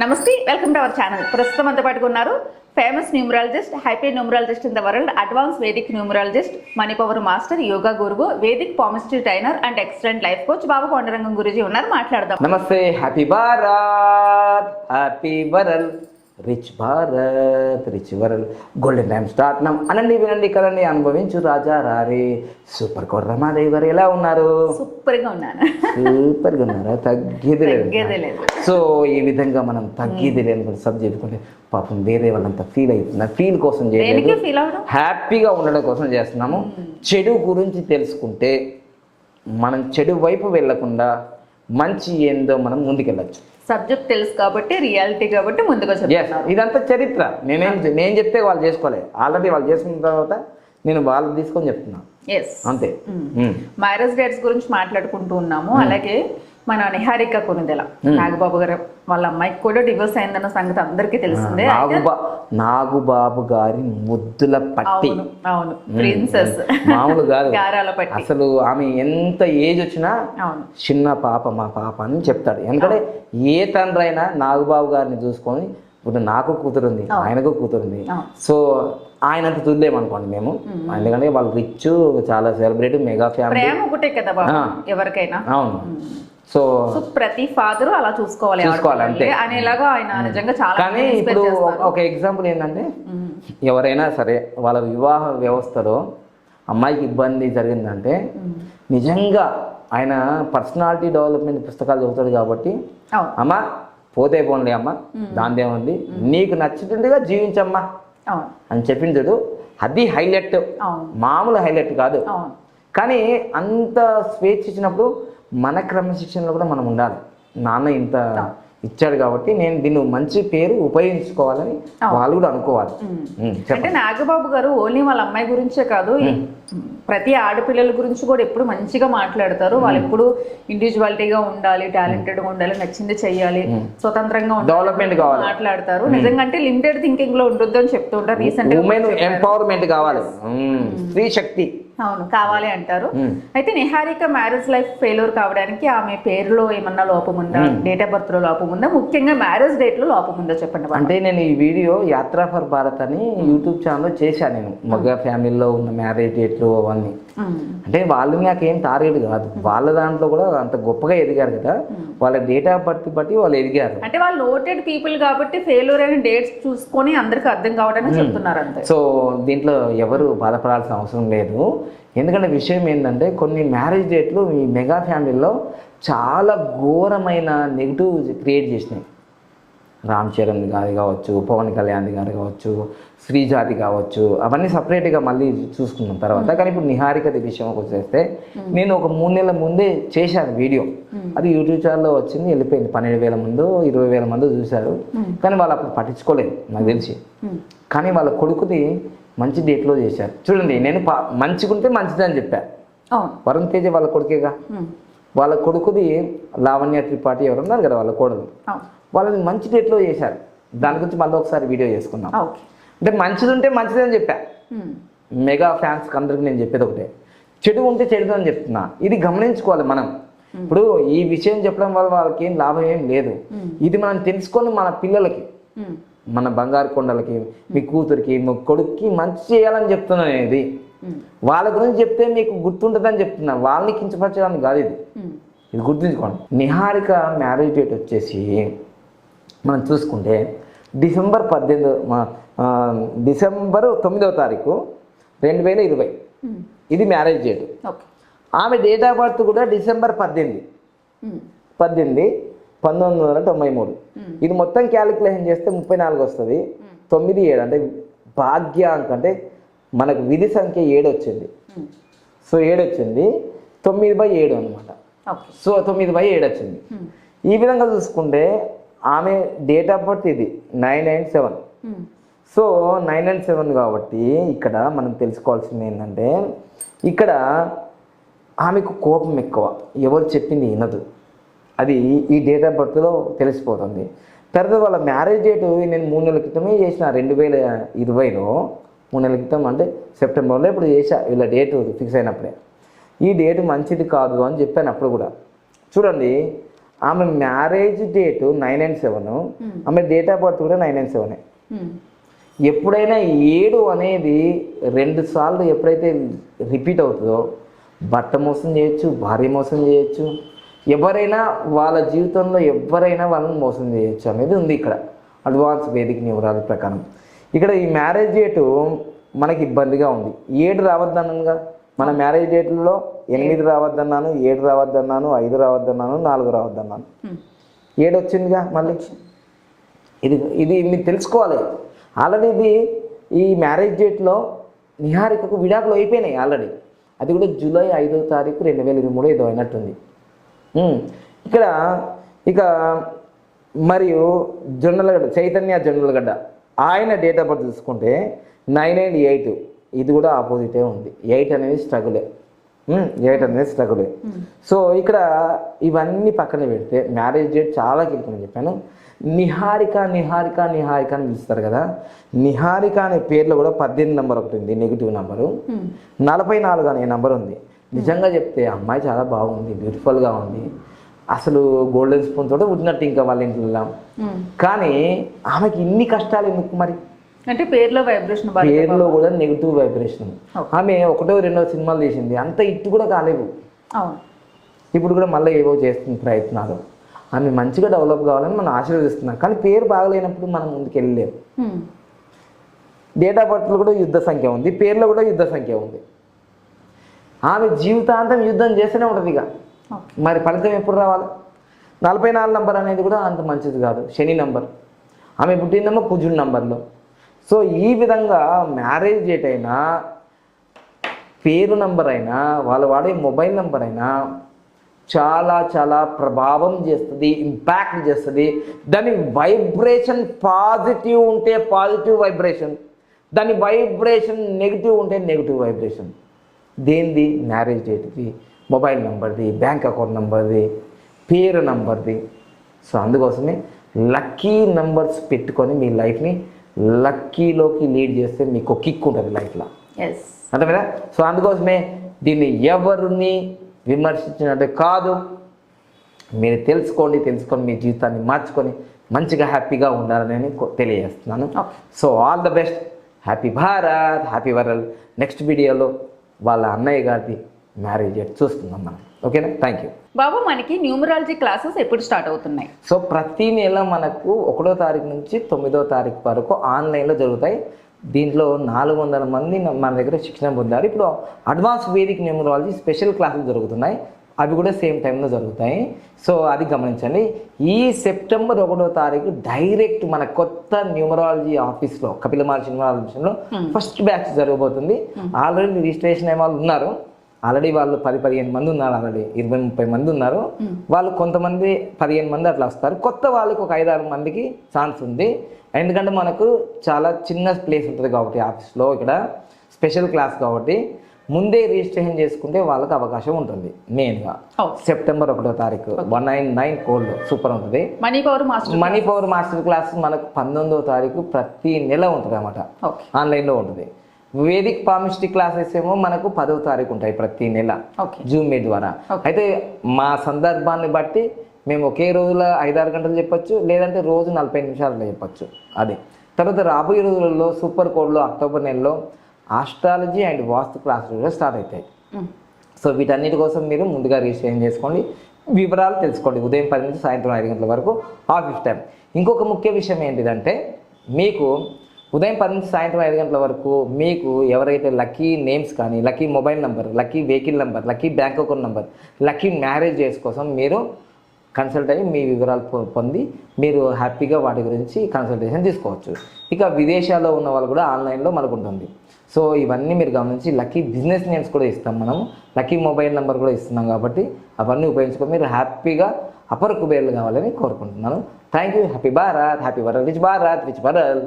నమస్తే welcome to our channel. ప్రస్తుతం అంతా పాటుగా ఉన్నారు famous numerologist హైపీ numerologist in the world advance Vedic numerologist money power master yoga గురువు Vedic palmistry trainer and excellent life coach Babu Kondarangam Guruji ఉన్నారు. మాట్లాడదాం. Namaste happy Bharat happy world. Rich Bharat rich world golden time start నమ్ అనండి వినండి కదండి అనుభవించు రాజా రారే super కోట రమాదేవి గారు ఎలా ఉన్నారు? సూపర్గా ఉన్నాను. సూపర్గా ఉన్నారా? తగ్గేది లేదు. సో ఈ విధంగా మనం తగ్గేది లేని సబ్ చెప్పుకుంటే పాపం వేరే వాళ్ళంతా ఫీల్ అవుతున్నారు ఫీల్ కోసం చేయలేదు. హ్యాపీగా ఉండడం కోసం చేస్తున్నాము. చెడు గురించి తెలుసుకుంటే మనం చెడు వైపు వెళ్ళకుండా మంచి ఏందో మనం ముందుకెళ్ళచ్చు. సబ్జెక్ట్ తెలుసు కాబట్టి రియాలిటీ కాబట్టి ముందుగా ఎస్ చెప్తున్నారు. ఇదంతా చరిత్ర. నేనేం నేను చెప్తే వాళ్ళు చేసుకోలేదు ఆల్రెడీ వాళ్ళు చేసుకున్న తర్వాత నేను వాళ్ళు తీసుకొని చెప్తున్నాను ఎస్ అంతే. మ్యారేజ్ డేట్స్ గురించి మాట్లాడుకుంటూ ఉన్నాము. అలాగే మన నిహారిక కొనిదెల. నాగబాబు గారు వాళ్ళ అమ్మాయికి కూడా డివోర్స్ అయిందన్న సంగతి అందరికీ తెలిసిందే. నాగుబా నాగుబాబు గారి ముద్దుల పట్టి. అవును ప్రిన్సెస్. మామూలు కాదు. పట్టి. అసలు ఆమె ఎంత ఏజ్ వచ్చినా చిన్న పాప మా పాప అని చెప్తాడు. ఎందుకంటే ఏ తండ్రి అయినా నాగబాబు గారిని చూసుకొని ఇప్పుడు నాకు కూతురుంది ఆయనకు కూతురుంది. సో ఆయన అంత చూడలేమనుకోండి మేము. ఎందుకంటే వాళ్ళు రిచ్ చాలా సెలబ్రిటీ మెగా ఫ్యామిలీ. ప్రేమ ఒకటే కదా. ఎవరికైనా. అవును. సో ప్రతి ఫాదర్ అలా చూసుకోవాలి చూసుకోవాలి, అంతే. అనేలాగా ఆయన నిజంగా చాలా కానీ ఇప్పుడు. ఒక ఎగ్జాంపుల్ ఏంటంటే. ఎవరైనా సరే వాళ్ళ వివాహ వ్యవస్థలో అమ్మాయికి ఇబ్బంది జరిగిందంటే నిజంగా ఆయన పర్సనాలిటీ డెవలప్మెంట్ పుస్తకాలు చదువుతాడు కాబట్టి అమ్మ పోతే పోన్లే అమ్మ దాందేముంది నీకు నచ్చినట్టుగా జీవించమ్మా. అని చెప్పింది చూడు అది హైలైట్ మామూలు హైలైట్ కాదు. కానీ అంత స్వేచ్ఛ ఇచ్చినప్పుడు మన క్రమశిక్షణలో కూడా మనం ఉండాలి. నాన్న ఇంత ఇచ్చాడు కాబట్టి నేను దీన్ని మంచి పేరు ఉపయోగించుకోవాలని వాళ్ళు కూడా అనుకోవాలి. అంటే నాగబాబు గారు ఓన్లీ వాళ్ళ అమ్మాయి గురించే కాదు ప్రతి ఆడపిల్లల గురించి కూడా ఎప్పుడు మంచిగా మాట్లాడతారు. వాళ్ళు ఎప్పుడు ఇండివిజువాలిటీగా ఉండాలి టాలెంటెడ్గా ఉండాలి నచ్చింది చెయ్యాలి స్వతంత్రంగా డెవలప్మెంట్ కావాలి. మాట్లాడతారు. నిజంగా అంటే లిమిటెడ్ థింకింగ్లో ఉండొద్దు అని చెప్తూ ఉంటారు రీసెంట్ ఎంపవర్మెంట్ కావాలి. స్త్రీ శక్తి. అవును కావాలి అంటారు. అయితే నిహారిక మ్యారేజ్ లైఫ్ ఫెయిల్యూర్ కావడానికి ఆమె పేరులో ఏమన్నా లోపం ఉందా? డేట్ ఆఫ్ బర్త్లో లోపం ఉందా? ముఖ్యంగా మ్యారేజ్ డేట్లో లోపం ఉందా చెప్పండి. అంటే నేను ఈ వీడియో యాత్రా ఫర్ భారత్ అని యూట్యూబ్ ఛానల్లో చేశాను నేను. మగ ఫ్యామిలీలో ఉన్న మ్యారేజ్ డేట్లు అవన్నీ. అంటే వాళ్ళు నాకేం టార్గెట్ కాదు. వాళ్ళ దాంట్లో కూడా అంత గొప్పగా ఎదిగారు కదా. వాళ్ళ డేట్ ఆఫ్ బర్త్ బట్టి వాళ్ళు ఎదిగారు. అంటే వాళ్ళు నోటెడ్ పీపుల్ కాబట్టి ఫెయిల్యూర్ అయిన డేట్స్ చూసుకొని అందరికి అర్థం కావడానికి చెప్తున్నారు అంతే. సో దీంట్లో ఎవరు బాధపడాల్సిన అవసరం లేదు. ఎందుకంటే విషయం ఏంటంటే కొన్ని మ్యారేజ్ డేట్లు ఈ మెగా ఫ్యామిలీలో చాలా ఘోరమైన నెగిటివ్ క్రియేట్ చేసినాయి. రామ్ చరణ్ గారి కావచ్చు పవన్ కళ్యాణ్ గారు కావచ్చు శ్రీజాతి కావచ్చు అవన్నీ సపరేట్గా మళ్ళీ చూసుకున్న తర్వాత. కానీ ఇప్పుడు నిహారికది విషయంకి వచ్చేస్తే నేను ఒక మూడు నెలల ముందే చేశాను వీడియో. అది యూట్యూబ్ ఛానల్లో వచ్చింది వెళ్ళిపోయింది. పన్నెండు వేల మంది ఇరవై వేల మంది చూశారు. కానీ వాళ్ళు అప్పుడు పట్టించుకోలేదు నాకు తెలిసి. కానీ వాళ్ళ కొడుకుది మంచి డేట్లో చేశారు. చూడండి నేను పా- మంచిగుంటే మంచిది అని చెప్పా. వరుణ్ తేజ వాళ్ళ కొడుకేగా. వాళ్ళ కొడుకుది లావణ్య త్రిపాఠి ఎవరు ఉన్నారు కదా వాళ్ళ కోడలు. అవును. వాళ్ళది మంచి డేట్లో చేశారు. దాని గురించి మళ్ళీ ఒకసారి వీడియో చేసుకుందాం. ఓకే. అంటే మంచిది ఉంటే మంచిది అని చెప్పా. మెగా ఫ్యాన్స్ అందరికి నేను చెప్పేది ఒకటే. చెడు ఉంటే చెడు అని చెప్తున్నా. ఇది గమనించుకోవాలి మనం. ఇప్పుడు ఈ విషయం చెప్పడం వల్ల వాళ్ళకి ఏం లాభం ఏం లేదు. ఇది మనం తెలుసుకొని మన పిల్లలకి. మన బంగారు కొండలకి మీ కూతురికి మీ కొడుక్కి మంచి చేయాలని చెప్తున్నాను నేను ఇది. వాళ్ళ గురించి చెప్తే మీకు గుర్తుంటుందని చెప్తున్నా వాళ్ళని కించపరచడానికి కాదు ఇది. ఇది గుర్తుంచుకోండి నిహారిక మ్యారేజ్ డేట్ వచ్చేసి మనం చూసుకుంటే డిసెంబర్ పద్దెనిమిది డిసెంబర్ తొమ్మిదవ తారీఖు రెండు వేల ఇరవై. ఇది మ్యారేజ్ డేట్ ఓకే ఆమె డేట్ ఆఫ్ బర్త్ కూడా డిసెంబర్ పద్దెనిమిది. పద్దెనిమిది పంతొమ్మిది వందల తొంభై మూడు. ఇది మొత్తం క్యాలిక్యులేషన్ చేస్తే ముప్పై నాలుగు వస్తుంది. తొమ్మిది ఏడు అంటే భాగ్యాంక్ అంటే మనకు విధి సంఖ్య ఏడు వచ్చింది. సో ఏడు వచ్చింది. తొమ్మిది బై ఏడు అనమాట సో తొమ్మిది బై ఏడు వచ్చింది. ఈ విధంగా చూసుకుంటే ఆమె డేట్ ఆఫ్ బర్త్ ఇది nine nine seven. So nine nine seven కాబట్టి ఇక్కడ మనం తెలుసుకోవాల్సింది ఏంటంటే ఇక్కడ ఆమెకు కోపం ఎక్కువ. ఎవరు చెప్పింది వినదు. అది ఈ డేట్ ఆఫ్ బర్త్లో తెలిసిపోతుంది. తర్వాత వాళ్ళ మ్యారేజ్ డేట్ నేను మూడు నెలల క్రితమే చేసిన రెండు వేల ఇరవైలో మూడు నెలల క్రితం అంటే సెప్టెంబర్లో ఇప్పుడు చేసా వీళ్ళ డేట్ ఫిక్స్ అయినప్పుడే. ఈ డేట్ మంచిది కాదు అని చెప్పాను అప్పుడు కూడా. చూడండి ఆమె marriage date nine nine seven ఆమె డేట్ ఆఫ్ బర్త్ కూడా నైన్ నైన్ సెవెన్ ఎప్పుడైనా ఏడు అనేది రెండు సార్లు ఎప్పుడైతే రిపీట్ అవుతుందో భర్త మోసం చేయొచ్చు భార్య మోసం చేయొచ్చు ఎవరైనా వాళ్ళ జీవితంలో ఎవరైనా వాళ్ళని మోసం చేయొచ్చు అనేది ఉంది ఇక్కడ. అడ్వాన్స్ వేదిక నివరాల ప్రకారం. ఇక్కడ ఈ మ్యారేజ్ డేటు మనకి ఇబ్బందిగా ఉంది. ఏడు రావద్దనగా మన మ్యారేజ్ డేట్లో ఎనిమిది రావద్దన్నాను ఏడు రావద్దన్నాను ఐదు రావద్దన్నాను నాలుగు రావద్దన్నాను. ఏడు వచ్చిందిగా మళ్ళీ? ఇది ఇది మీరు తెలుసుకోవాలి. ఆల్రెడీ ఇది ఈ మ్యారేజ్ డేట్లో నిహారికకు విడాకులు అయిపోయినాయి ఆల్రెడీ అది కూడా జూలై ఐదో తారీఖు రెండు వేల ఇరవై మూడు ఏదో అయినట్టుంది. ఇక్కడ ఇక మరియు జొన్నలగడ్డ చైతన్య జొన్నలగడ్డ ఆయన డేట్ ఆఫ్ బర్త్ చూసుకుంటే నైన్ ఎయిట్ ఎయిట్ ఇది కూడా ఆపోజిటే ఉంది. ఎయిట్ అనేది స్ట్రగులే ఎయిట్ అనేది స్ట్రగులే సో ఇక్కడ ఇవన్నీ పక్కన పెడితే మ్యారేజ్ డేట్ చాలా కీలకం చెప్పాను. నిహారిక నిహారిక నిహారిక అని పిలుస్తారు కదా. నిహారిక అనే పేర్లో కూడా పద్దెనిమిది నెంబర్ ఒకటి ఉంది నెగిటివ్ నెంబరు నలభై నాలుగు అనే నెంబర్ ఉంది. నిజంగా చెప్తే అమ్మాయి చాలా బాగుంది బ్యూటిఫుల్గా ఉంది. అసలు గోల్డెన్ స్పూన్ తోట పుట్టినట్టు ఇంకా వాళ్ళ ఇంట్లో ఉమ్. కానీ ఆమెకి ఇన్ని కష్టాలు ఎందుకు మరి? అంటే పేర్లో వైబ్రేషన్ పేరులో కూడా నెగిటివ్ వైబ్రేషన్. ఆమె ఒకటో రెండో సినిమాలు తీసింది. అంత ఇట్టు కూడా కాలేవు ఇప్పుడు కూడా మళ్ళీ ఏవో చేస్తున్న ప్రయత్నాలు. ఆమె మంచిగా డెవలప్ కావాలని మనం ఆశీర్వదిస్తున్నాం. కానీ పేరు బాగలేనప్పుడు మనం ముందుకు వెళ్ళలేము డేట్ ఆఫ్ బర్త్లో కూడా యుద్ధ సంఖ్య ఉంది. పేర్లో కూడా యుద్ధ సంఖ్య ఉంది. ఆమె జీవితాంతం యుద్ధం చేస్తూనే ఉంటుంది ఇక. మరి ఫలితం ఎప్పుడు రావాలి? నలభై నాలుగు నంబర్ అనేది కూడా అంత మంచిది కాదు. శని నంబర్. ఆమె పుట్టిందేమో కుజుడు నంబర్లో. సో ఈ విధంగా మ్యారేజ్ డేట్ అయినా పేరు నంబర్ అయినా వాళ్ళు వాడే మొబైల్ నంబర్ అయినా చాలా చాలా ప్రభావం చేస్తుంది ఇంపాక్ట్ చేస్తుంది. దాని వైబ్రేషన్ పాజిటివ్ ఉంటే పాజిటివ్ వైబ్రేషన్. దాని వైబ్రేషన్ నెగిటివ్ ఉంటే నెగిటివ్ వైబ్రేషన్. దేనిది? మ్యారేజ్ డేట్ది మొబైల్ నెంబర్ది బ్యాంక్ అకౌంట్ నెంబర్ది పేరు నంబర్ది. సో అందుకోసమే లక్కీ నంబర్స్ పెట్టుకొని మీ లైఫ్ని లక్కీలోకి లీడ్ చేస్తే మీకు కిక్ ఉంటుంది లైఫ్లో. ఎస్ అర్థమైనా సో అందుకోసమే దీన్ని ఎవరిని విమర్శించినట్టు కాదు. మీరు తెలుసుకోండి తెలుసుకొని మీ జీవితాన్ని మార్చుకొని మంచిగా హ్యాపీగా ఉండాలని తెలియజేస్తున్నాను. So all the best. Happy Bharat happy world. Next వీడియోలో వాళ్ళ అన్నయ్య గారిది మ్యారేజ్ చూస్తున్నాం మనం. ఓకేనా? థ్యాంక్ యూ బాబు మనకి న్యూమరాలజీ క్లాసెస్ ఎప్పుడు స్టార్ట్ అవుతున్నాయి? సో ప్రతి నెల మనకు ఒకటో తారీఖు నుంచి తొమ్మిదో తారీఖు వరకు ఆన్లైన్లో జరుగుతాయి. దీంట్లో నాలుగు వందల మంది మన దగ్గర శిక్షణ పొందారు. ఇప్పుడు అడ్వాన్స్ వేదిక్ న్యూమరాలజీ స్పెషల్ క్లాసులు జరుగుతున్నాయి. అవి కూడా సేమ్ టైంలో జరుగుతాయి. సో అది గమనించండి. ఈ సెప్టెంబర్ ఒకటో తారీఖు డైరెక్ట్ మన కొత్త న్యూమరాలజీ ఆఫీస్లో కపిల మహర్షి న్యూమరాలజీలో ఫస్ట్ బ్యాచ్ జరగబోతుంది. ఆల్రెడీ రిజిస్ట్రేషన్ అయ్యే వాళ్ళు ఉన్నారు. ఆల్రెడీ వాళ్ళు పది పదిహేను మంది ఉన్నారు ఆల్రెడీ. ఇరవై ముప్పై మంది ఉన్నారు. వాళ్ళు కొంతమంది పదిహేను మంది అట్లా వస్తారు. కొత్త వాళ్ళకి ఒక ఐదారు మందికి ఛాన్స్ ఉంది. ఎందుకంటే మనకు చాలా చిన్న ప్లేస్ ఉంటుంది కాబట్టి ఆఫీస్లో ఇక్కడ. స్పెషల్ క్లాస్ కాబట్టి. ముందే రిజిస్ట్రేషన్ చేసుకుంటే వాళ్ళకి అవకాశం ఉంటుంది మెయిన్గా సెప్టెంబర్ ఒకటో తారీఖు one nine nine cold super ఉంటుంది. Money power master money power master class మనకు పంతొమ్మిదో తారీఖు ప్రతి నెల ఉంటుంది అన్నమాట. ఓకే ఆన్లైన్లో ఉంటుంది. వేదిక్ పామిస్ట్రీ క్లాసెస్ ఏమో మనకు పదవ తారీఖు ఉంటాయి ప్రతి నెల. ఓకే జూమ్ మీట్ ద్వారా. అయితే మా సందర్భాన్ని బట్టి మేము ఒకే రోజులో ఐదారు గంటలు చెప్పొచ్చు లేదంటే రోజు నలభై నిమిషాలలో చెప్పొచ్చు. అది. తర్వాత రాబోయే రోజులలో సూపర్ కోడ్లో అక్టోబర్ నెలలో ఆస్ట్రాలజీ అండ్ వాస్తు క్లాసులు కూడా స్టార్ట్ అవుతాయి. సో వీటన్నిటి కోసం మీరు ముందుగా రిజిస్ట్రేషన్ చేసుకోండి. వివరాలు తెలుసుకోండి. ఉదయం పది నుంచి సాయంత్రం ఐదు గంటల వరకు ఆఫీస్ టైం ఇంకొక ముఖ్య విషయం ఏంటిదంటే మీకు ఉదయం పది నుంచి సాయంత్రం ఐదు గంటల వరకు మీకు ఎవరైతే లక్కీ నేమ్స్ కానీ lucky mobile number lucky vehicle number lucky bank account number lucky marriage కోసం మీరు కన్సల్ట్ అయ్యి మీ వివరాలు పొంది మీరు హ్యాపీగా వాటి గురించి కన్సల్టేషన్ తీసుకోవచ్చు. ఇక విదేశాల్లో ఉన్న వాళ్ళు కూడా ఆన్లైన్లో మనకు ఉంటుంది. సో ఇవన్నీ మీరు గమనించి లక్కీ బిజినెస్ నేమ్స్ కూడా ఇస్తాం మనం. లక్కీ మొబైల్ నెంబర్ కూడా ఇస్తున్నాం కాబట్టి అవన్నీ ఉపయోగించుకొని మీరు హ్యాపీగా అపర కుబేర్లు కావాలని కోరుకుంటున్నాను. Thank you happy Bharat. Happy world rich Bharat. Rich world